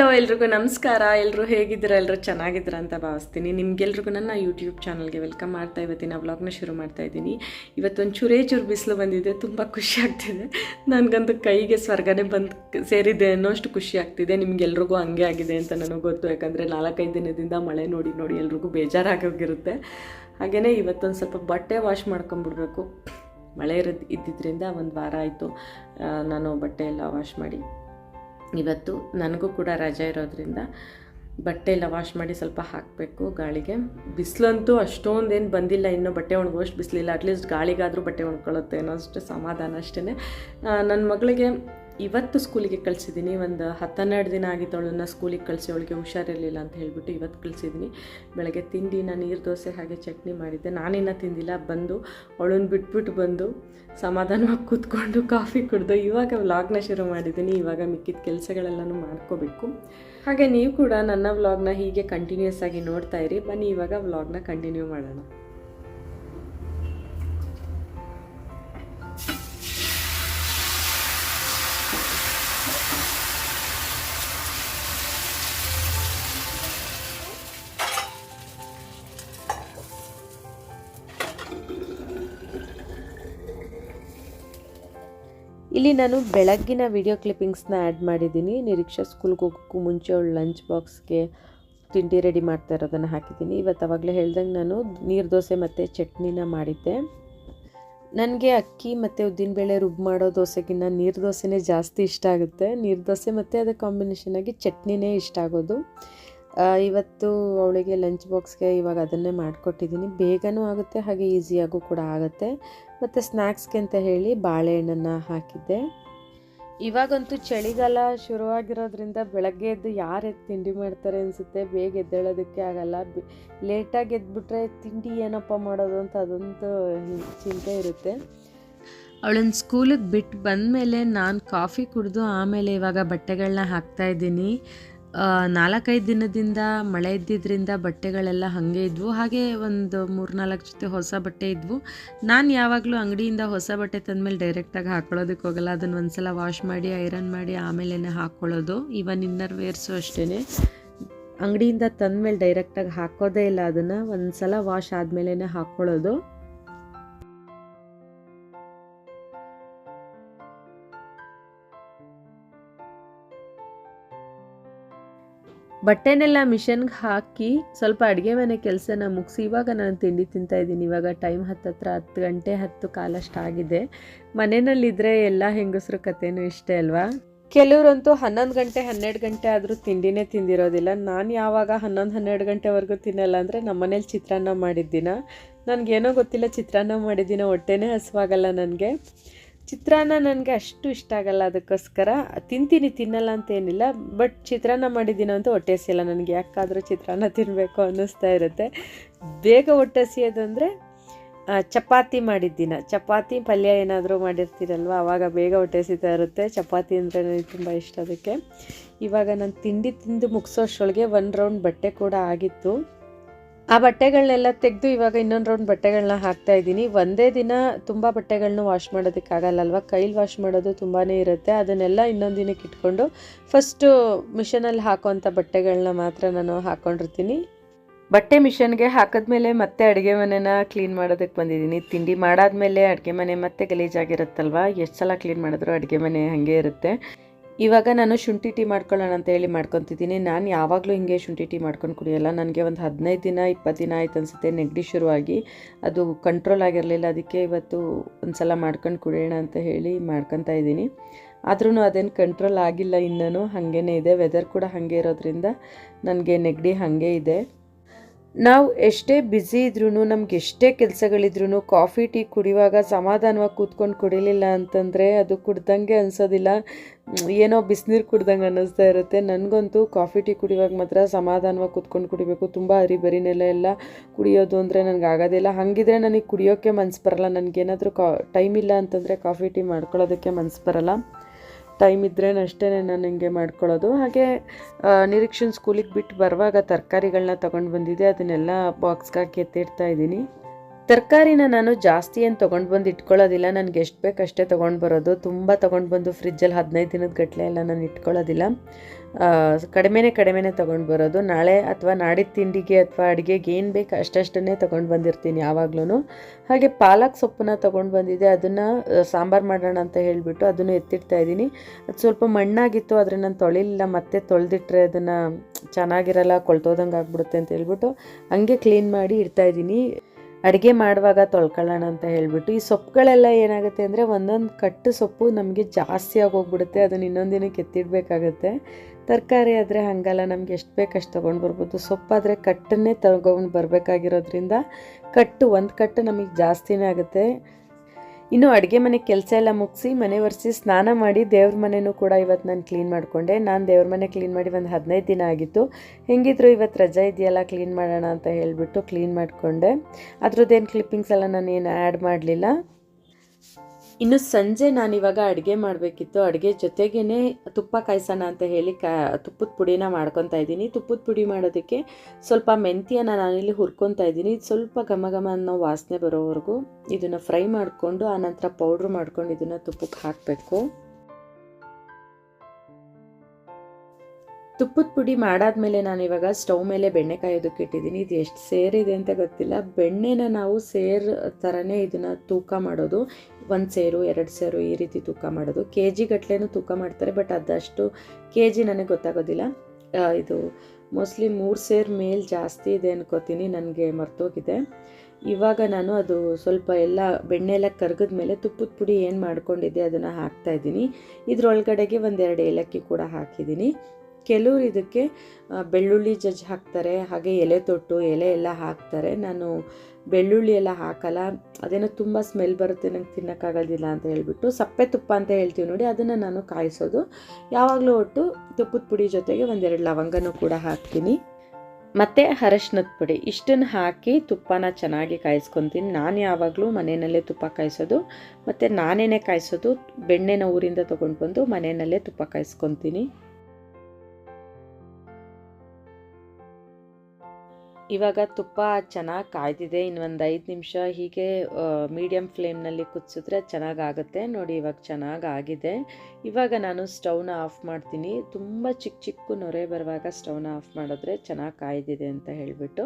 Hello ಎಲ್ರಿಗೂ ನಮಸ್ಕಾರ. ಎಲ್ಲರೂ ಹೇಗಿದ್ದೀರಾ? ಎಲ್ಲರೂ ಚೆನ್ನಾಗಿದ್ದೀರಾ ಅಂತ ಭಾವಿಸ್ತೀನಿ. ನಿಮಗೆಲ್ರಿಗೂ ನನ್ನ ಯೂಟ್ಯೂಬ್ ಚಾನಲ್ಗೆ ವೆಲ್ಕಮ್ ಮಾಡ್ತಾ ಇವತ್ತಿನ ವ್ಲಾಗ್ನ ಶುರು ಮಾಡ್ತಾ ಇದ್ದೀನಿ. ಇವತ್ತೊಂದು ಚೂರೇ ಚೂರು ಬಿಸಿಲು ಬಂದಿದೆ. ತುಂಬ ಖುಷಿ ಆಗ್ತಿದೆ. ನನಗಂತೂ ಕೈಗೆ ಸ್ವರ್ಗನೇ ಬಂದು ಸೇರಿದೆ ಅನ್ನೋಷ್ಟು ಖುಷಿ ಆಗ್ತಿದೆ. ನಿಮ್ಗೆಲ್ರಿಗೂ ಹಂಗೆ ಆಗಿದೆ ಅಂತ ನನಗೆ ಗೊತ್ತು. ಯಾಕಂದರೆ ನಾಲ್ಕೈದು ದಿನದಿಂದ ಮಳೆ ನೋಡಿ ನೋಡಿ ಎಲ್ರಿಗೂ ಬೇಜಾರಾಗೋಗಿರುತ್ತೆ ಹಾಗೆಯೇ ಇವತ್ತೊಂದು ಸ್ವಲ್ಪ ಬಟ್ಟೆ ವಾಶ್ ಮಾಡ್ಕೊಂಬಿಡ್ಬೇಕು ಮಳೆ ಇರೋದು ಇದ್ದಿದ್ದರಿಂದ ಒಂದು ವಾರ ಆಯಿತು. ನಾನು ಬಟ್ಟೆ ಎಲ್ಲ ವಾಶ್ ಮಾಡಿ ಇವತ್ತು ನನಗೂ ಕೂಡ ರಜೆ ಇರೋದ್ರಿಂದ ಬಟ್ಟೆ ಎಲ್ಲ ವಾಶ್ ಮಾಡಿ ಸ್ವಲ್ಪ ಹಾಕಬೇಕು ಗಾಳಿಗೆ. ಬಿಸಿಲಂತೂ ಅಷ್ಟೊಂದೇನು ಬಂದಿಲ್ಲ, ಇನ್ನೂ ಬಟ್ಟೆ ಒಣಗೋಷ್ಟು ಬಿಸಿಲಿಲ್ಲ. ಅಟ್ಲೀಸ್ಟ್ ಗಾಳಿಗಾದರೂ ಬಟ್ಟೆ ಒಣ್ಕೊಳ್ಳುತ್ತೆ ಅನ್ನೋ ಅಷ್ಟು ಸಮಾಧಾನ ಅಷ್ಟೇ ನನ್ನ ಮಗಳಿಗೆ ಇವತ್ತು ಸ್ಕೂಲಿಗೆ ಕಳಿಸಿದ್ದೀನಿ. ಒಂದು ಹತ್ತನ್ನೆರಡು ದಿನ ಆಗಿತ್ತು ಅವಳನ್ನ ಸ್ಕೂಲಿಗೆ ಕಳಿಸಿ, ಅವಳಿಗೆ ಹುಷಾರಿರಲಿಲ್ಲ ಅಂತ ಹೇಳಿಬಿಟ್ಟು ಇವತ್ತು ಕಳಿಸಿದ್ದೀನಿ. ಬೆಳಗ್ಗೆ ತಿಂಡಿನ ನೀರು, ದೋಸೆ ಹಾಗೆ ಚಟ್ನಿ ಮಾಡಿದ್ದೆ. ನಾನಿನ್ನ ತಿಂದಿಲ್ಲ, ಬಂದು ಅವಳನ್ನು ಬಿಟ್ಬಿಟ್ಟು ಬಂದು ಸಮಾಧಾನವಾಗಿ ಕೂತ್ಕೊಂಡು ಕಾಫಿ ಕುಡಿದು ಇವಾಗ ವ್ಲಾಗ್ನ ಶುರು ಮಾಡಿದ್ದೀನಿ. ಇವಾಗ ಮಿಕ್ಕಿದ ಕೆಲಸಗಳೆಲ್ಲನೂ ಮಾಡ್ಕೋಬೇಕು. ಹಾಗೆ ನೀವು ಕೂಡ ನನ್ನ ವ್ಲಾಗ್ನ ಹೀಗೆ ಕಂಟಿನ್ಯೂಸ್ ಆಗಿ ನೋಡ್ತಾ ಇರಿ. ಬನ್ನಿ, ಇವಾಗ ವ್ಲಾಗ್ನ ಕಂಟಿನ್ಯೂ ಮಾಡೋಣ. ಇಲ್ಲಿ ನಾನು ಬೆಳಗ್ಗಿನ ವಿಡಿಯೋ ಕ್ಲಿಪ್ಪಿಂಗ್ಸ್ನ ಆ್ಯಡ್ ಮಾಡಿದ್ದೀನಿ. ನಿರೀಕ್ಷಾ ಸ್ಕೂಲ್ಗೆ ಹೋಗೋಕ್ಕೂ ಮುಂಚೆ ಅವಳು ಲಂಚ್ ಬಾಕ್ಸ್ಗೆ ತಿಂಡಿ ರೆಡಿ ಮಾಡ್ತಾ ಇರೋದನ್ನು ಹಾಕಿದ್ದೀನಿ. ಇವತ್ತು ಅವಾಗಲೇ ಹೇಳ್ದಂಗೆ ನಾನು ನೀರು ದೋಸೆ ಮತ್ತು ಚಟ್ನಿನ ಮಾಡಿದ್ದೆ. ನನಗೆ ಅಕ್ಕಿ ಮತ್ತು ಉದ್ದಿನಬೇಳೆ ರುಬ್ ಮಾಡೋ ದೋಸೆಗಿನ್ನ ನೀರು ದೋಸೆನೇ ಜಾಸ್ತಿ ಇಷ್ಟ ಆಗುತ್ತೆ. ನೀರು ದೋಸೆ ಮತ್ತು ಅದಕ್ಕೆ ಕಾಂಬಿನೇಷನಾಗಿ ಚಟ್ನಿನೇ ಇಷ್ಟ ಆಗೋದು. ಇವತ್ತು ಅವಳಿಗೆ ಲಂಚ್ ಬಾಕ್ಸ್ಗೆ ಇವಾಗ ಅದನ್ನೇ ಮಾಡಿಕೊಟ್ಟಿದ್ದೀನಿ. ಬೇಗನೂ ಆಗುತ್ತೆ ಹಾಗೆ ಈಸಿಯಾಗೂ ಕೂಡ ಆಗುತ್ತೆ. ಮತ್ತು ಸ್ನ್ಯಾಕ್ಸ್ಗೆ ಅಂತ ಹೇಳಿ ಬಾಳೆಹಣ್ಣನ್ನು ಹಾಕಿದ್ದೆ. ಇವಾಗಂತೂ ಚಳಿಗಾಲ ಶುರುವಾಗಿರೋದ್ರಿಂದ ಬೆಳಗ್ಗೆ ಎದ್ದು ಯಾರು ಎದ್ದು ತಿಂಡಿ ಮಾಡ್ತಾರೆ ಅನಿಸುತ್ತೆ? ಬೇಗ ಎದ್ದೇಳೋದಕ್ಕೆ ಆಗಲ್ಲ. ಲೇಟಾಗಿ ಎದ್ಬಿಟ್ರೆ ತಿಂಡಿ ಏನಪ್ಪ ಮಾಡೋದು ಅಂತ ಅದೊಂದು ಚಿಂತೆ ಇರುತ್ತೆ. ಅವಳನ್ನ ಸ್ಕೂಲಿಗೆ ಬಿಟ್ಟು ಬಂದಮೇಲೆ ನಾನು ಕಾಫಿ ಕುಡಿದು ಆಮೇಲೆ ಇವಾಗ ಬಟ್ಟೆಗಳನ್ನ ಹಾಕ್ತಾ ಇದ್ದೀನಿ. ಆ, ನಾಲ್ಕೈದು ದಿನದಿಂದ ಮಳೆ ಇದ್ದಿದ್ದರಿಂದ ಬಟ್ಟೆಗಳೆಲ್ಲ ಹಾಗೆ ಇದ್ವು. ಹಾಗೆ ಒಂದು ಮೂರು ನಾಲ್ಕು ಜೊತೆ ಹೊಸ ಬಟ್ಟೆ ಇದ್ವು. ನಾನು ಯಾವಾಗಲೂ ಅಂಗಡಿಯಿಂದ ಹೊಸ ಬಟ್ಟೆ ತಂದಮೇಲೆ ಡೈರೆಕ್ಟಾಗಿ ಹಾಕೊಳ್ಳೋದಕ್ಕೆ ಹೋಗಲ್ಲ. ಅದನ್ನು ಒಂದ್ಸಲ ವಾಶ್ ಮಾಡಿ ಐರನ್ ಮಾಡಿ ಆಮೇಲೆ ಹಾಕ್ಕೊಳ್ಳೋದು ಇವನ್ ಇನ್ನರ್ ವೇರ್ಸು ಅಷ್ಟೇ ಅಂಗಡಿಯಿಂದ ತಂದಮೇಲೆ ಡೈರೆಕ್ಟಾಗಿ ಹಾಕೋದೇ ಇಲ್ಲ ಅದನ್ನು. ಒಂದ್ಸಲ ವಾಶ್ ಆದಮೇಲೆ ಹಾಕ್ಕೊಳ್ಳೋದು ಬಟ್ಟೆನೆಲ್ಲ ಮಿಷನ್ಗೆ ಹಾಕಿ ಸ್ವಲ್ಪ ಅಡುಗೆ ಮನೆ ಕೆಲಸನ ಮುಗಿಸಿ ಇವಾಗ ನಾನು ತಿಂಡಿ ತಿಂತಾ ಇದ್ದೀನಿ. ಇವಾಗ ಟೈಮ್ ಹತ್ತತ್ರ, ಹತ್ತು ಗಂಟೆ ಹತ್ತು ಕಾಲಷ್ಟಾಗಿದೆ ಮನೆಯಲ್ಲಿದ್ದರೆ ಎಲ್ಲ ಹೆಂಗಸರು ಕಥೆನೂ ಇಷ್ಟೇ ಅಲ್ವಾ? ಕೆಲವರಂತೂ ಹನ್ನೊಂದು ಗಂಟೆ, ಹನ್ನೆರಡು ಗಂಟೆ ಆದರೂ ತಿಂಡಿನೇ ತಿಂದಿರೋದಿಲ್ಲ. ನಾನು ಯಾವಾಗ ಹನ್ನೊಂದು, ಹನ್ನೆರಡು ಗಂಟೆವರೆಗೂ ತಿನ್ನಲ್ಲ ಅಂದರೆ ನಮ್ಮನೇಲಿ ಚಿತ್ರಾನ್ನ ಮಾಡಿದ್ದಿನ. ನನಗೇನೋ ಗೊತ್ತಿಲ್ಲ ಚಿತ್ರಾನ್ನ ಮಾಡಿದ್ದಿನ ಹೊಟ್ಟೆನೇ ಹಸುವಾಗಲ್ಲ ನನಗೆ. ಚಿತ್ರಾನ್ನ ನನಗೆ ಅಷ್ಟು ಇಷ್ಟ ಆಗಲ್ಲ ಅದಕ್ಕೋಸ್ಕರ. ತಿಂತೀನಿ, ತಿನ್ನಲ್ಲ ಅಂತ ಏನಿಲ್ಲ. ಬಟ್ ಚಿತ್ರಾನ್ನ ಮಾಡಿದ್ದೀನ ಅಂತ ಹೊಟ್ಟೆ ನನಗೆ. ಯಾಕಾದರೂ ಚಿತ್ರಾನ್ನ ತಿನ್ನಬೇಕು ಅನ್ನಿಸ್ತಾ ಇರುತ್ತೆ. ಬೇಗ ಹೊಟ್ಟೆ ಹಸಿಯೋದಂದರೆ ಚಪಾತಿ ಮಾಡಿದ್ದೀನ. ಚಪಾತಿ ಪಲ್ಯ ಏನಾದರೂ ಮಾಡಿರ್ತೀರಲ್ವ? ಆವಾಗ ಬೇಗ ಹೊಟ್ಟೆ ಇರುತ್ತೆ. ಚಪಾತಿ ಅಂದರೆ ನನಗೆ ತುಂಬ ಇಷ್ಟ ಅದಕ್ಕೆ. ಇವಾಗ ನಾನು ತಿಂಡಿ ತಿಂದು ಮುಗಿಸೋಷ್ಟೊಳಗೆ ಒನ್ ರೌಂಡ್ ಬಟ್ಟೆ ಕೂಡ ಆಗಿತ್ತು. ಆ ಬಟ್ಟೆಗಳನ್ನೆಲ್ಲ ತೆಗೆದು ಇವಾಗ ಇನ್ನೊಂದು ರೌಂಡ್ ಬಟ್ಟೆಗಳನ್ನ ಹಾಕ್ತಾ ಇದ್ದೀನಿ. ಒಂದೇ ದಿನ ತುಂಬ ಬಟ್ಟೆಗಳನ್ನ ವಾಶ್ ಮಾಡೋದಕ್ಕಾಗಲ್ಲಲ್ವ ಕೈಲಿ ವಾಶ್ ಮಾಡೋದು ತುಂಬಾ ಇರುತ್ತೆ. ಅದನ್ನೆಲ್ಲ ಇನ್ನೊಂದು ದಿನಕ್ಕೆ ಇಟ್ಕೊಂಡು ಫಸ್ಟು ಮಿಷನಲ್ಲಿ ಹಾಕೋಂಥ ಬಟ್ಟೆಗಳನ್ನ ಮಾತ್ರ ನಾನು ಹಾಕ್ಕೊಂಡಿರ್ತೀನಿ ಬಟ್ಟೆ ಮಿಷನ್ಗೆ ಹಾಕಿದ್ಮೇಲೆ ಮತ್ತೆ ಅಡುಗೆ ಮನೆನ ಕ್ಲೀನ್ ಮಾಡೋದಕ್ಕೆ ಬಂದಿದ್ದೀನಿ. ತಿಂಡಿ ಮಾಡಾದ್ಮೇಲೆ ಅಡುಗೆ ಮನೆ ಮತ್ತೆ ಗಲೀಜಾಗಿರುತ್ತಲ್ವ? ಎಷ್ಟು ಸಲ ಕ್ಲೀನ್ ಮಾಡಿದ್ರು ಅಡುಗೆ ಮನೆ ಹಾಗೆ ಇರುತ್ತೆ. ಇವಾಗ ನಾನು ಶುಂಠಿ ಟೀ ಮಾಡ್ಕೊಳ್ಳೋಣ ಅಂತ ಹೇಳಿ ಮಾಡ್ಕೊತಿದ್ದೀನಿ. ನಾನು ಯಾವಾಗಲೂ ಹಿಂಗೆ ಶುಂಠಿ ಟೀ ಮಾಡ್ಕೊಂಡು ಕುಡಿಯೋಲ್ಲ. ನನಗೆ ಒಂದು ಹದಿನೈದು ದಿನ, ಇಪ್ಪತ್ತು ದಿನ ಆಯ್ತು ಅನಿಸುತ್ತೆ ನೆಗಡಿ ಶುರುವಾಗಿ. ಅದು ಕಂಟ್ರೋಲ್ ಆಗಿರಲಿಲ್ಲ. ಅದಕ್ಕೆ ಇವತ್ತು ಒಂದು ಸಲ ಮಾಡ್ಕೊಂಡು ಕುಡಿಯೋಣ ಅಂತ ಹೇಳಿ ಮಾಡ್ಕೊತಾ ಇದ್ದೀನಿ. ಆದ್ರೂ ಅದೇನು ಕಂಟ್ರೋಲ್ ಆಗಿಲ್ಲ ಇನ್ನೂ. ಹಾಗೇ ಇದೆ. ವೆದರ್ ಕೂಡ ಹಾಗೆ ಇರೋದ್ರಿಂದ ನನಗೆ ನೆಗಡಿ ಹಾಗೆ ಇದೆ. ನಾವು ಎಷ್ಟೇ ಬ್ಯುಸಿ ಇದ್ರೂ ನಮ್ಗೆ ಎಷ್ಟೇ ಕೆಲಸಗಳಿದ್ರೂ ಕಾಫಿ ಟೀ ಕುಡಿಯುವಾಗ ಸಮಾಧಾನವಾಗಿ ಕೂತ್ಕೊಂಡು ಕುಡಿಲಿಲ್ಲ ಅಂತಂದರೆ ಅದು ಕುಡ್ದಂಗೆ ಅನಿಸೋದಿಲ್ಲ. ಏನೋ ಬಿಸಿನೀರು ಕುಡ್ದಂಗೆ ಅನ್ನಿಸ್ತಾ ಇರುತ್ತೆ. ನನಗಂತೂ ಕಾಫಿ ಟೀ ಕುಡಿಯುವಾಗ ಮಾತ್ರ ಸಮಾಧಾನವಾಗಿ ಕೂತ್ಕೊಂಡು ಕುಡಿಬೇಕು. ತುಂಬ ಹರಿಬರಿನೆಲ್ಲ ಎಲ್ಲ ಕುಡಿಯೋದು ಅಂದರೆ ನನಗೆ ಆಗೋದಿಲ್ಲ ಹಾಗಿದ್ರೆ ನನಗೆ ಕುಡಿಯೋಕ್ಕೆ ಮನ್ಸು ಬರಲ್ಲ. ನನಗೇನಾದರೂ ಕಾ ಟೈಮ್ ಇಲ್ಲ ಅಂತಂದರೆ ಕಾಫಿ ಟೀ ಮಾಡ್ಕೊಳ್ಳೋದಕ್ಕೆ ಮನ್ಸು ಬರಲ್ಲ. ಟೈಮ್ ಇದ್ರೇ ಅಷ್ಟೇ ನಾನು ಹಿಂಗೆ ಮಾಡ್ಕೊಳ್ಳೋದು. ಹಾಗೆ ನಿರೀಕ್ಷನ್ ಸ್ಕೂಲಿಗೆ ಬಿಟ್ಟು ಬರುವಾಗ ತರಕಾರಿಗಳನ್ನ ತೊಗೊಂಡು ಬಂದಿದ್ದೆ. ಅದನ್ನೆಲ್ಲ ಬಾಕ್ಸ್ಗೆ ಹಾಕಿ ಎತ್ತಿಡ್ತಾ ಇದ್ದೀನಿ. ತರಕಾರಿನ ನಾನು ಜಾಸ್ತಿ ಏನು ತೊಗೊಂಡು ಬಂದು ಇಟ್ಕೊಳ್ಳೋದಿಲ್ಲ. ನನಗೆ ಎಷ್ಟು ಅಷ್ಟೇ ತೊಗೊಂಡು ಬರೋದು. ತುಂಬ ತೊಗೊಂಡು ಬಂದು ಫ್ರಿಜ್ಜಲ್ಲಿ ಹದಿನೈದು ದಿನದ ಗಟ್ಟಲೆ ಎಲ್ಲ ನಾನು ಇಟ್ಕೊಳ್ಳೋದಿಲ್ಲ. ಕಡಿಮೆನೇ ಕಡಿಮೆನೇ ತೊಗೊಂಡು ಬರೋದು. ನಾಳೆ ಅಥವಾ ನಾಡಿದ ತಿಂಡಿಗೆ ಅಥವಾ ಅಡುಗೆಗೆ ಏನು ಬೇಕು ಅಷ್ಟಷ್ಟನ್ನೇ ತೊಗೊಂಡು ಬಂದಿರ್ತೀನಿ ಯಾವಾಗ್ಲೂ ಹಾಗೆ ಪಾಲಕ್ ಸೊಪ್ಪನ್ನ ತೊಗೊಂಡು ಬಂದಿದ್ದೆ. ಅದನ್ನು ಸಾಂಬಾರು ಮಾಡೋಣ ಅಂತ ಹೇಳಿಬಿಟ್ಟು ಅದನ್ನು ಎತ್ತಿಡ್ತಾ ಇದ್ದೀನಿ. ಅದು ಸ್ವಲ್ಪ ಮಣ್ಣಾಗಿತ್ತು, ಆದರೆ ನಾನು ತೊಳಿಲಿಲ್ಲ. ಮತ್ತೆ ತೊಳೆದಿಟ್ರೆ ಅದನ್ನು ಚೆನ್ನಾಗಿರಲ್ಲ, ಕೊಳ್ತೋದಂಗೆ ಆಗ್ಬಿಡುತ್ತೆ ಅಂತ ಹೇಳ್ಬಿಟ್ಟು ಹಂಗೆ ಕ್ಲೀನ್ ಮಾಡಿ ಇಡ್ತಾ ಇದ್ದೀನಿ. ಅಡುಗೆ ಮಾಡುವಾಗ ತೊಳ್ಕೊಳ್ಳೋಣ ಅಂತ ಹೇಳಿಬಿಟ್ಟು, ಈ ಸೊಪ್ಪುಗಳೆಲ್ಲ ಏನಾಗುತ್ತೆ ಅಂದರೆ ಒಂದೊಂದು ಕಟ್ಟು ಸೊಪ್ಪು ನಮಗೆ ಜಾಸ್ತಿ ಆಗೋಗ್ಬಿಡುತ್ತೆ, ಅದನ್ನು ಇನ್ನೊಂದು ದಿನಕ್ಕೆ ಎತ್ತಿಡಬೇಕಾಗತ್ತೆ ತರಕಾರಿ ಆದರೆ ಹಾಗಲ್ಲ, ನಮ್ಗೆ ಎಷ್ಟು ಬೇಕು ಅಷ್ಟು ತೊಗೊಂಡು ಬರ್ಬೋದು. ಸೊಪ್ಪಾದರೆ ಕಟ್ಟನ್ನೇ ತಗೊಂಡು ಬರಬೇಕಾಗಿರೋದ್ರಿಂದ ಕಟ್ಟು, ಒಂದು ಕಟ್ಟು ನಮಗೆ ಜಾಸ್ತಿನೇ ಆಗುತ್ತೆ. ಇನ್ನು ಅಡುಗೆ ಮನೆ ಕೆಲಸ ಎಲ್ಲ ಮುಗಿಸಿ ಮನೆ ಒರೆಸಿ ಸ್ನಾನ ಮಾಡಿ ದೇವ್ರ ಮನೆಯೂ ಕೂಡ ಇವತ್ತು ನಾನು ಕ್ಲೀನ್ ಮಾಡಿಕೊಂಡೆ. ನಾನು ದೇವ್ರ ಮನೆ ಕ್ಲೀನ್ ಮಾಡಿ ಒಂದು ಹದಿನೈದು ದಿನ ಆಗಿತ್ತು. ಹೆಂಗಿದ್ರು ಇವತ್ತು ರಜಾ ಇದೆಯಲ್ಲ ಕ್ಲೀನ್ ಮಾಡೋಣ ಅಂತ ಹೇಳಿಬಿಟ್ಟು ಕ್ಲೀನ್ ಮಾಡಿಕೊಂಡೆ. ಅದ್ರದ್ದೇನು ಕ್ಲಿಪ್ಪಿಂಗ್ಸ್ ಎಲ್ಲ ನಾನು ಏನು ಆ್ಯಡ್ ಮಾಡಲಿಲ್ಲ. ಇನ್ನು ಸಂಜೆ ನಾನು ಇವಾಗ ಅಡುಗೆ ಮಾಡಬೇಕಿತ್ತು. ಅಡುಗೆ ಜೊತೆಗೇ ತುಪ್ಪ ಕಾಯಿಸೋಣ ಅಂತ ಹೇಳಿ ಕಾ, ತುಪ್ಪದ ಪುಡಿನ ಮಾಡ್ಕೊತಾ ಇದ್ದೀನಿ. ತುಪ್ಪದ ಪುಡಿ ಮಾಡೋದಕ್ಕೆ ಸ್ವಲ್ಪ ಮೆಂತ್ಯನ ನಾನಿಲ್ಲಿ ಹುರ್ಕೊತಾ ಇದ್ದೀನಿ. ಇದು ಸ್ವಲ್ಪ ಘಮ ಘಮ ಅನ್ನೋ ವಾಸನೆ ಬರೋವರೆಗೂ ಇದನ್ನು ಫ್ರೈ ಮಾಡಿಕೊಂಡು, ಆನಂತರ ಪೌಡ್ರ್ ಮಾಡ್ಕೊಂಡು ಇದನ್ನು ತುಪ್ಪಕ್ಕೆ ಹಾಕಬೇಕು. ತುಪ್ಪದ ಪುಡಿ ಮಾಡಾದ್ಮೇಲೆ ನಾನು ಇವಾಗ ಸ್ಟವ್ ಮೇಲೆ ಬೆಣ್ಣೆ ಕಾಯೋದಕ್ಕೆ ಇಟ್ಟಿದ್ದೀನಿ. ಇದು ಎಷ್ಟು ಸೇರಿದೆ ಅಂತ ಗೊತ್ತಿಲ್ಲ. ಬೆಣ್ಣೆನ ನಾವು ಸೇರ್ ಥರನೇ ಇದನ್ನು ತೂಕ ಮಾಡೋದು. ಒಂದು ಸೇರು, ಎರಡು ಸೇರು ಈ ರೀತಿ ತೂಕ ಮಾಡೋದು. ಕೆ ಜಿ ತೂಕ ಮಾಡ್ತಾರೆ, ಬಟ್ ಅದಷ್ಟು ಕೆ ಜಿ ನನಗೆ ಗೊತ್ತಾಗೋದಿಲ್ಲ. ಇದು ಮೋಸ್ಟ್ಲಿ ಮೂರು ಸೇರು ಮೇಲೆ ಜಾಸ್ತಿ ಇದೆ ಅನ್ಕೋತೀನಿ, ನನಗೆ ಮರ್ತೋಗಿದೆ. ಇವಾಗ ನಾನು ಅದು ಸ್ವಲ್ಪ ಎಲ್ಲ ಬೆಣ್ಣೆ ಎಲ್ಲ ಕರ್ಗದ ಮೇಲೆ ತುಪ್ಪದ ಪುಡಿ ಏನು ಮಾಡ್ಕೊಂಡಿದ್ದೆ ಅದನ್ನು ಹಾಕ್ತಾ ಇದ್ದೀನಿ. ಇದ್ರೊಳಗಡೆಗೆ ಒಂದೆರಡು ಏಲಕ್ಕಿ ಕೂಡ ಹಾಕಿದ್ದೀನಿ. ಕೆಲವರು ಇದಕ್ಕೆ ಬೆಳ್ಳುಳ್ಳಿ ಜಜ್ ಹಾಕ್ತಾರೆ, ಹಾಗೆ ಎಲೆ ತೊಟ್ಟು, ಎಲೆ ಎಲ್ಲ ಹಾಕ್ತಾರೆ. ನಾನು ಬೆಳ್ಳುಳ್ಳಿ ಎಲ್ಲ ಹಾಕಲ್ಲ, ಅದೇನೋ ತುಂಬ ಸ್ಮೆಲ್ ಬರುತ್ತೆ, ನಂಗೆ ತಿನ್ನೋಕ್ಕಾಗೋದಿಲ್ಲ ಅಂತ ಹೇಳ್ಬಿಟ್ಟು ಸಪ್ಪೆ ತುಪ್ಪ ಅಂತ ಹೇಳ್ತೀವಿ ನೋಡಿ, ಅದನ್ನು ನಾನು ಕಾಯಿಸೋದು. ಯಾವಾಗಲೂ ಒಟ್ಟು ತುಪ್ಪದ ಪುಡಿ ಜೊತೆಗೆ ಒಂದೆರಡು ಲವಂಗನೂ ಕೂಡ ಹಾಕ್ತೀನಿ. ಮತ್ತು ಅರಶಿನದ ಪುಡಿ. ಇಷ್ಟನ್ನು ಹಾಕಿ ತುಪ್ಪನ ಚೆನ್ನಾಗಿ ಕಾಯಿಸ್ಕೊತೀನಿ. ನಾನು ಯಾವಾಗಲೂ ಮನೆಯಲ್ಲೇ ತುಪ್ಪ ಕಾಯಿಸೋದು. ಮತ್ತು ನಾನೇನೆ ಕಾಯಿಸೋದು, ಬೆಣ್ಣೆನ ಊರಿಂದ ತೊಗೊಂಡು ಬಂದು ಮನೆಯಲ್ಲೇ ತುಪ್ಪ ಕಾಯಿಸ್ಕೊತೀನಿ. ಇವಾಗ ತುಪ್ಪ ಚೆನ್ನಾಗಿ ಕಾಯ್ದಿದೆ ಇನ್ನೊಂದು ಐದು ನಿಮಿಷ ಹೀಗೆ ಮೀಡಿಯಮ್ ಫ್ಲೇಮ್ನಲ್ಲಿ ಕುದಿಸಿದ್ರೆ ಚೆನ್ನಾಗಾಗುತ್ತೆ. ನೋಡಿ ಇವಾಗ ಚೆನ್ನಾಗಿ ಆಗಿದೆ. ಇವಾಗ ನಾನು ಸ್ಟವ್ನ ಆಫ್ ಮಾಡ್ತೀನಿ. ತುಂಬ ಚಿಕ್ಕ ಚಿಕ್ಕ ನೊರೆ ಬರುವಾಗ ಸ್ಟವ್ನ ಆಫ್ ಮಾಡಿದ್ರೆ ಚೆನ್ನಾಗಿ ಕಾಯ್ದಿದೆ ಅಂತ ಹೇಳಿಬಿಟ್ಟು.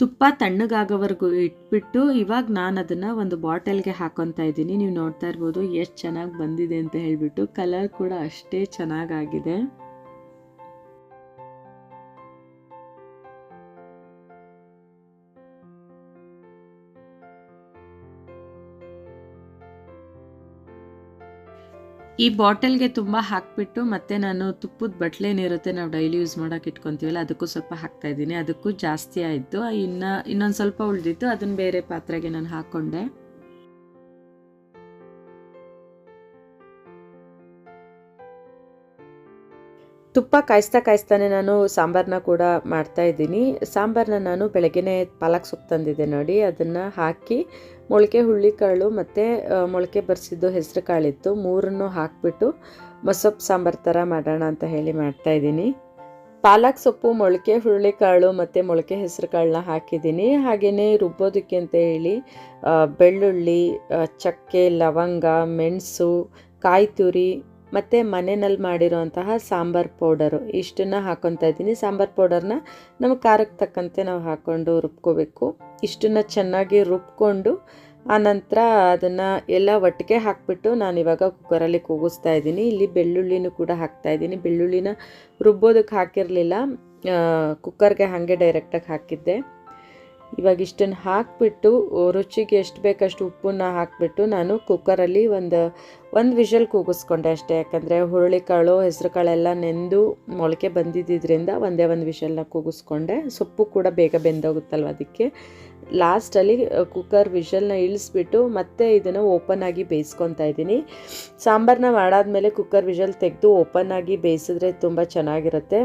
ತುಪ್ಪ ತಣ್ಣಗಾಗೋವರೆಗೂ ಇಟ್ಬಿಟ್ಟು ಇವಾಗ ನಾನು ಅದನ್ನು ಒಂದು ಬಾಟಲ್ಗೆ ಹಾಕೊತಾ ಇದ್ದೀನಿ. ನೀವು ನೋಡ್ತಾ ಇರ್ಬೋದು ಎಷ್ಟು ಚೆನ್ನಾಗಿ ಬಂದಿದೆ ಅಂತ ಹೇಳಿಬಿಟ್ಟು. ಕಲರ್ ಕೂಡ ಅಷ್ಟೇ ಚೆನ್ನಾಗಾಗಿದೆ. ಈ ಬಾಟಲ್ಗೆ ತುಂಬ ಹಾಕ್ಬಿಟ್ಟು ಮತ್ತೆ ನಾನು ತುಪ್ಪದ ಬಟ್ಲೇನಿರುತ್ತೆ ನಾವು ಡೈಲಿ ಯೂಸ್ ಮಾಡೋಕೆ ಇಟ್ಕೊತೀವಲ್ಲ, ಅದಕ್ಕೂ ಸ್ವಲ್ಪ ಹಾಕ್ತಾ ಇದ್ದೀನಿ. ಅದಕ್ಕೂ ಜಾಸ್ತಿ ಆಯಿತು. ಇನ್ನು ಇನ್ನೊಂದು ಸ್ವಲ್ಪ ಉಳಿದಿತ್ತು. ಅದನ್ನು ಬೇರೆ ಪಾತ್ರೆಗೆ ನಾನು ಹಾಕ್ಕೊಂಡೆ ತುಪ್ಪ ಕಾಯಿಸ್ತಾ ಕಾಯಿಸ್ತಾನೆ ನಾನು ಸಾಂಬಾರನ್ನ ಕೂಡ ಮಾಡ್ತಾ ಇದ್ದೀನಿ. ಸಾಂಬಾರನ್ನ ನಾನು ಬೆಳಗ್ಗೆನೇ ಪಾಲಕ್ ಸೊಪ್ಪು ತಂದಿದ್ದೆ ನೋಡಿ. ಅದನ್ನು ಹಾಕಿ ಮೊಳಕೆ ಹುಳ್ಳಿಕಾಳು ಮತ್ತು ಮೊಳಕೆ ಬರೆಸಿದ್ದು ಹೆಸರು ಕಾಳಿತ್ತು ಮೂರನ್ನು ಹಾಕಿಬಿಟ್ಟು ಮಸೊಪ್ಪು ಸಾಂಬಾರು ಥರ ಮಾಡೋಣ ಅಂತ ಹೇಳಿ ಮಾಡ್ತಾ ಇದ್ದೀನಿ. ಪಾಲಕ್ ಸೊಪ್ಪು, ಮೊಳಕೆ ಹುರುಳಿಕಾಳು ಮತ್ತು ಮೊಳಕೆ ಹೆಸರು ಕಾಳನ್ನ ಹಾಕಿದ್ದೀನಿ. ಹಾಗೆಯೇ ರುಬ್ಬೋದಕ್ಕೆ ಅಂತ ಹೇಳಿ ಬೆಳ್ಳುಳ್ಳಿ ಚಕ್ಕೆ, ಲವಂಗ, ಮೆಣಸು ಕಾಯಿ ತುರಿ ಮತ್ತು ಮನೆಯಲ್ಲಿ ಮಾಡಿರೋಂತಹ ಸಾಂಬಾರ್ ಪೌಡರು. ಇಷ್ಟನ್ನು ಹಾಕ್ಕೊತಾ ಇದ್ದೀನಿ. ಸಾಂಬಾರ್ ಪೌಡರ್ನ ನಮ್ಮ ಖಾರಕ್ಕೆ ತಕ್ಕಂತೆ ನಾವು ಹಾಕ್ಕೊಂಡು ರುಬ್ಕೋಬೇಕು. ಇಷ್ಟನ್ನು ಚೆನ್ನಾಗಿ ರುಬ್ಕೊಂಡು ಆನಂತರ ಅದನ್ನು ಎಲ್ಲ ಒಟ್ಟಿಗೆ ಹಾಕಿಬಿಟ್ಟು ನಾನು ಇವಾಗ ಕುಕ್ಕರಲ್ಲಿ ಕೂಗಿಸ್ತಾ ಇದ್ದೀನಿ. ಇಲ್ಲಿ ಬೆಳ್ಳುಳ್ಳಿನೂ ಕೂಡ ಹಾಕ್ತಾ ಇದ್ದೀನಿ. ಬೆಳ್ಳುಳ್ಳಿನ ರುಬ್ಬೋದಕ್ಕೆ ಹಾಕಿರಲಿಲ್ಲ. ಕುಕ್ಕರ್ಗೆ ಹಾಗೆ ಡೈರೆಕ್ಟಾಗಿ ಹಾಕಿದ್ದೆ. ಇವಾಗ ಇಷ್ಟನ್ನು ಹಾಕಿಬಿಟ್ಟು ರುಚಿಗೆ ಎಷ್ಟು ಬೇಕಷ್ಟು ಉಪ್ಪನ್ನ ಹಾಕಿಬಿಟ್ಟು ನಾನು ಕುಕ್ಕರಲ್ಲಿ ಒಂದು ಒಂದು ವಿಷಲ್ ಕೂಗಿಸ್ಕೊಂಡೆ ಅಷ್ಟೇ. ಯಾಕಂದರೆ ಹುರುಳಿಕಾಳು ಹೆಸರು ಕಾಳೆಲ್ಲ ನೆಂದು ಮೊಳಕೆ ಬಂದಿದ್ದರಿಂದ ಒಂದೇ ಒಂದು ವಿಷಲ್ನ ಕೂಗಿಸ್ಕೊಂಡೆ. ಸೊಪ್ಪು ಕೂಡ ಬೇಗ ಬೆಂದೋಗುತ್ತಲ್ವ ಅದಕ್ಕೆ. ಲಾಸ್ಟಲ್ಲಿ ಕುಕ್ಕರ್ ವಿಷಲ್ನ ಇಳಿಸ್ಬಿಟ್ಟು ಮತ್ತೆ ಇದನ್ನು ಓಪನ್ ಆಗಿ ಬೇಯಿಸ್ಕೊತಾ ಇದ್ದೀನಿ. ಸಾಂಬಾರನ್ನ ಮಾಡಾದ್ಮೇಲೆ ಕುಕ್ಕರ್ ವಿಷಲ್ ತೆಗೆದು ಓಪನ್ ಆಗಿ ಬೇಯಿಸಿದ್ರೆ ತುಂಬ ಚೆನ್ನಾಗಿರುತ್ತೆ.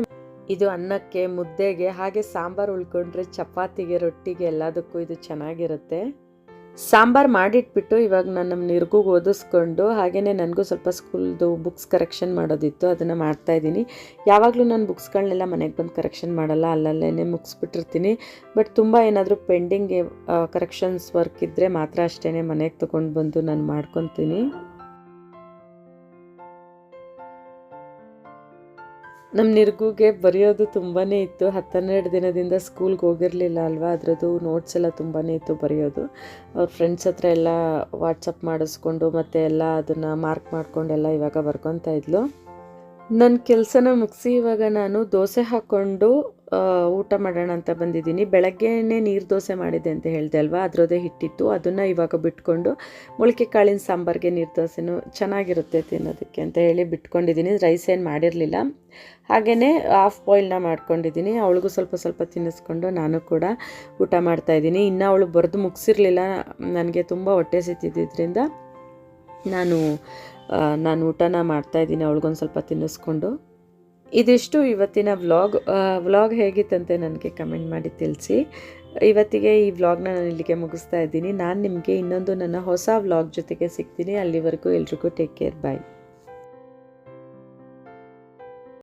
ಇದು ಅನ್ನಕ್ಕೆ, ಮುದ್ದೆಗೆ, ಹಾಗೆ ಸಾಂಬಾರು ಉಳ್ಕೊಂಡ್ರೆ ಚಪಾತಿಗೆ, ರೊಟ್ಟಿಗೆ ಎಲ್ಲದಕ್ಕೂ ಇದು ಚೆನ್ನಾಗಿರುತ್ತೆ. ಸಾಂಬಾರು ಮಾಡಿಟ್ಬಿಟ್ಟು ಇವಾಗ ನಾನು ನಮ್ಮ ನಿರ್ಗೂ ಓದಿಸ್ಕೊಂಡು ಹಾಗೆಯೇ ನನಗೂ ಸ್ವಲ್ಪ ಸ್ಕೂಲ್ದು ಬುಕ್ಸ್ ಕರೆಕ್ಷನ್ ಮಾಡೋದಿತ್ತು, ಅದನ್ನು ಮಾಡ್ತಾಯಿದ್ದೀನಿ ಯಾವಾಗಲೂ ನಾನು ಬುಕ್ಸ್ಗಳನ್ನೆಲ್ಲ ಮನೆಗೆ ಬಂದು ಕರೆಕ್ಷನ್ ಮಾಡಲ್ಲ ಅಲ್ಲಲ್ಲೇ ಮುಗಿಸ್ಬಿಟ್ಟಿರ್ತೀನಿ. ಬಟ್ ತುಂಬ ಏನಾದರೂ ಪೆಂಡಿಂಗ್ ಕರೆಕ್ಷನ್ಸ್ ವರ್ಕ್ ಇದ್ದರೆ ಮಾತ್ರ ಅಷ್ಟೇ ಮನೆಗೆ ತೊಗೊಂಡು ಬಂದು ನಾನು ಮಾಡ್ಕೊತೀನಿ. ನಮ್ಮ ನಿರ್ಗುಗೆ ಬರೆಯೋದು ತುಂಬಾ ಇತ್ತು. ಹತ್ತನ್ನೆರಡು ದಿನದಿಂದ ಸ್ಕೂಲ್ಗೆ ಹೋಗಿರಲಿಲ್ಲ ಅಲ್ವಾ? ಅದರದ್ದು ನೋಟ್ಸ್ ಎಲ್ಲ ತುಂಬಾ ಇತ್ತು ಬರೆಯೋದು. ಅವ್ರ ಫ್ರೆಂಡ್ಸ್ ಹತ್ರ ಎಲ್ಲ ವಾಟ್ಸಪ್ ಮಾಡಿಸ್ಕೊಂಡು ಮತ್ತು ಎಲ್ಲ ಅದನ್ನು ಮಾರ್ಕ್ ಮಾಡಿಕೊಂಡೆಲ್ಲ ಇವಾಗ ಬರ್ಕೊತಾ ಇದ್ಲು. ನನ್ನ ಕೆಲಸನ ಮುಗಿಸಿ ಇವಾಗ ನಾನು ದೋಸೆ ಹಾಕ್ಕೊಂಡು ಊಟ ಮಾಡೋಣ ಅಂತ ಬಂದಿದ್ದೀನಿ. ಬೆಳಗ್ಗೆನೇ ನೀರು ದೋಸೆ ಮಾಡಿದ್ದೆ ಅಂತ ಹೇಳಿದೆ ಅಲ್ವಾ? ಅದರದೇ ಹಿಟ್ಟಿತ್ತು. ಅದನ್ನು ಇವಾಗ ಬಿಟ್ಕೊಂಡು ಮೊಳಕೆ ಕಾಳಿನ ಸಾಂಬಾರಿಗೆ ನೀರು ದೋಸೆನೂ ಚೆನ್ನಾಗಿರುತ್ತೆ ತಿನ್ನೋದಕ್ಕೆ ಅಂತ ಹೇಳಿ ಬಿಟ್ಕೊಂಡಿದ್ದೀನಿ. ರೈಸ್ ಏನು ಮಾಡಿರಲಿಲ್ಲ. ಹಾಗೆಯೇ ಹಾಫ್ ಬಾಯ್ಲ್ನ ಮಾಡ್ಕೊಂಡಿದ್ದೀನಿ. ಅವಳಿಗೂ ಸ್ವಲ್ಪ ಸ್ವಲ್ಪ ತಿನ್ನಿಸ್ಕೊಂಡು ನಾನು ಕೂಡ ಊಟ ಮಾಡ್ತಾಯಿದ್ದೀನಿ ಇನ್ನು ಅವಳು ಬರೆದು ಮುಗಿಸಿರಲಿಲ್ಲ. ನನಗೆ ತುಂಬ ಹೊಟ್ಟೆ ಸಿತ್ತಿದ್ದರಿಂದ ನಾನು ನಾನು ಊಟನ ಮಾಡ್ತಾಯಿದ್ದೀನಿ ಅವಳಿಗೊಂದು ಸ್ವಲ್ಪ ತಿನ್ನಿಸ್ಕೊಂಡು. ಇದಿಷ್ಟು ಇವತ್ತಿನ ವ್ಲಾಗ್. ವ್ಲಾಗ್ ಹೇಗಿತ್ತಂತೆ ನನಗೆ ಕಮೆಂಟ್ ಮಾಡಿ ತಿಳಿಸಿ. ಇವತ್ತಿಗೆ ಈ ವ್ಲಾಗ್ನ ನಾನು ಇಲ್ಲಿಗೆ ಮುಗಿಸ್ತಾ ಇದ್ದೀನಿ. ನಾನು ನಿಮಗೆ ಇನ್ನೊಂದು ನನ್ನ ಹೊಸ ವ್ಲಾಗ್ ಜೊತೆಗೆ ಸಿಗ್ತೀನಿ. ಅಲ್ಲಿವರೆಗೂ ಎಲ್ರಿಗೂ ಟೇಕ್ ಕೇರ್ ಬಾಯ್